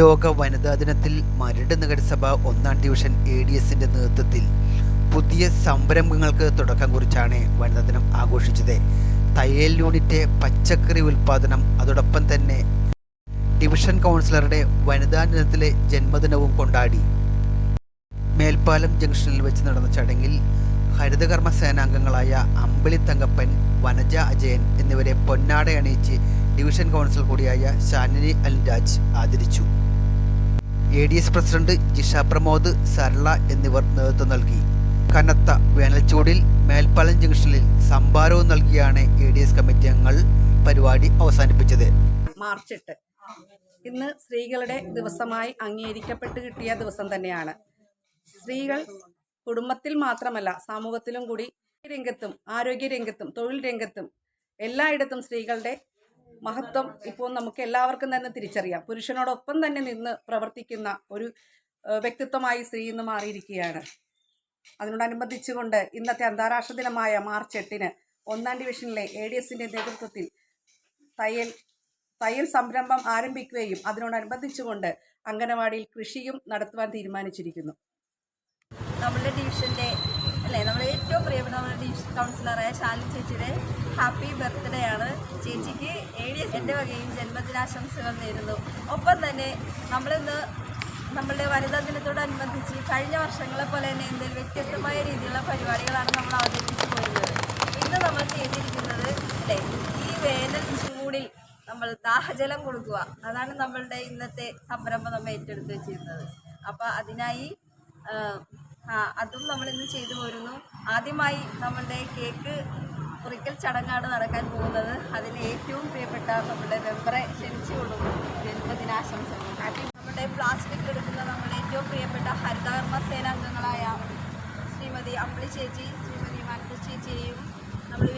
ലോക വനിതാ ദിനത്തിൽ മരട് നഗരസഭ ഒന്നാം ഡിവിഷൻ എ ഡി എസിന്റെ നേതൃത്വത്തിൽ പുതിയ സംരംഭങ്ങൾക്ക് തുടക്കം കുറിച്ചാണ് വനിതാ ദിനം ആഘോഷിച്ചത്. തയ്യൽ യൂണിറ്റ് പച്ചക്കറി ഉൽപാദനം അതോടൊപ്പം തന്നെ ഡിവിഷൻ കൗൺസിലറുടെ വനിതാ ദിനത്തിലെ ജന്മദിനവും കൊണ്ടാടി. മേൽപ്പാലം ജംഗ്ഷനിൽ വെച്ച് നടന്ന ചടങ്ങിൽ ഹരിതകർമ്മ സേനാംഗങ്ങളായ അമ്പിളി തങ്കപ്പൻ വനജ അജയൻ എന്നിവരെ പൊന്നാടയണിയിച്ച് ഡിവിഷൻ കൗൺസിൽ കൂടിയായ ഷാനിനി അൽരാജ് ആദരിച്ചു. A D S president Jisha Pramod Sarala എന്നിവർ നേതൃത്വം നൽകി. കനത്ത വേനൽച്ചൂടിൽ മേൽപ്പാലം ജംഗ്ഷനിൽ സംഭാരവും നൽകിയാണ് എ ഡി എസ് കമ്മിറ്റി അംഗങ്ങൾ പരിപാടി അവസാനിപ്പിച്ചത്. മാർച്ച് എട്ട് ഇന്ന് സ്ത്രീകളുടെ ദിവസമായി അംഗീകരിക്കപ്പെട്ട് കിട്ടിയ ദിവസം തന്നെയാണ്. സ്ത്രീകൾ കുടുംബത്തിൽ മാത്രമല്ല സമൂഹത്തിലും കൂടി രംഗത്തും ആരോഗ്യ രംഗത്തും തൊഴിൽ രംഗത്തും എല്ലായിടത്തും സ്ത്രീകളുടെ മഹത്വം ഇപ്പോൾ നമുക്ക് എല്ലാവർക്കും തന്നെ തിരിച്ചറിയാം. പുരുഷനോടൊപ്പം തന്നെ നിന്ന് പ്രവർത്തിക്കുന്ന ഒരു വ്യക്തിത്വമായി സ്ത്രീ ഇന്ന് മാറിയിരിക്കുകയാണ്. അതിനോടനുബന്ധിച്ചുകൊണ്ട് ഇന്നത്തെ അന്താരാഷ്ട്ര ദിനമായ മാർച്ച് എട്ടിന് ഒന്നാം ഡിവിഷനിലെ എ ഡി എസിന്റെ നേതൃത്വത്തിൽ തയ്യൽ തയ്യൽ സംരംഭം ആരംഭിക്കുകയും അതിനോടനുബന്ധിച്ചുകൊണ്ട് അംഗനവാടിയിൽ കൃഷിയും നടത്തുവാൻ തീരുമാനിച്ചിരിക്കുന്നു. നമ്മുടെ ഡിവിഷന്റെ അല്ലേ? നമ്മൾ ഏറ്റവും പ്രിയപ്പെട്ട കൗൺസിലറായ ഷാലി ചേച്ചിയുടെ ഹാപ്പി ബർത്ത്ഡേ ആണ്. ചേച്ചിക്ക് എ എന്റെ വകയും ജന്മദിനാശംസകൾ നേരുന്നു. ഒപ്പം തന്നെ നമ്മളിന്ന് നമ്മളുടെ വനിതാ ദിനത്തോടനുബന്ധിച്ച് കഴിഞ്ഞ വർഷങ്ങളെ പോലെ തന്നെ എന്തെങ്കിലും വ്യത്യസ്തമായ രീതിയിലുള്ള പരിപാടികളാണ് നമ്മൾ അവതരിപ്പിച്ചു പോയിരുന്നത്. ഇന്ന് നമ്മൾ ചെയ്തിരിക്കുന്നത് അല്ലേ? ഈ വേനൽ ചൂടിൽ നമ്മൾ ദാഹജലം കൊടുക്കുക. അതാണ് നമ്മളുടെ ഇന്നത്തെ സംരംഭം നമ്മൾ ഏറ്റെടുത്ത് വെച്ചിരുന്നത്. അപ്പോൾ അതിനായി അതും നമ്മൾ ഇന്ന് ചെയ്തു പോരുന്നു. ആദ്യമായി നമ്മളുടെ കേക്ക് കുറിക്കൽ ചടങ്ങാണ് നടക്കാൻ പോകുന്നത്. അതിൽ ഏറ്റവും പ്രിയപ്പെട്ട നമ്മുടെ മെമ്പറെ ക്ഷണിച്ചു കൊടുക്കും ജന്മദിനാശംസകൾ. നമ്മുടെ പ്ലാസ്റ്റിക് എടുക്കുന്ന നമ്മുടെ ഏറ്റവും പ്രിയപ്പെട്ട ഹരിതകർമ്മ സേനാംഗങ്ങളായ ശ്രീമതി അമ്പിളി ചേച്ചി ശ്രീമതി മനസ് ചേച്ചിയെയും നമ്മൾ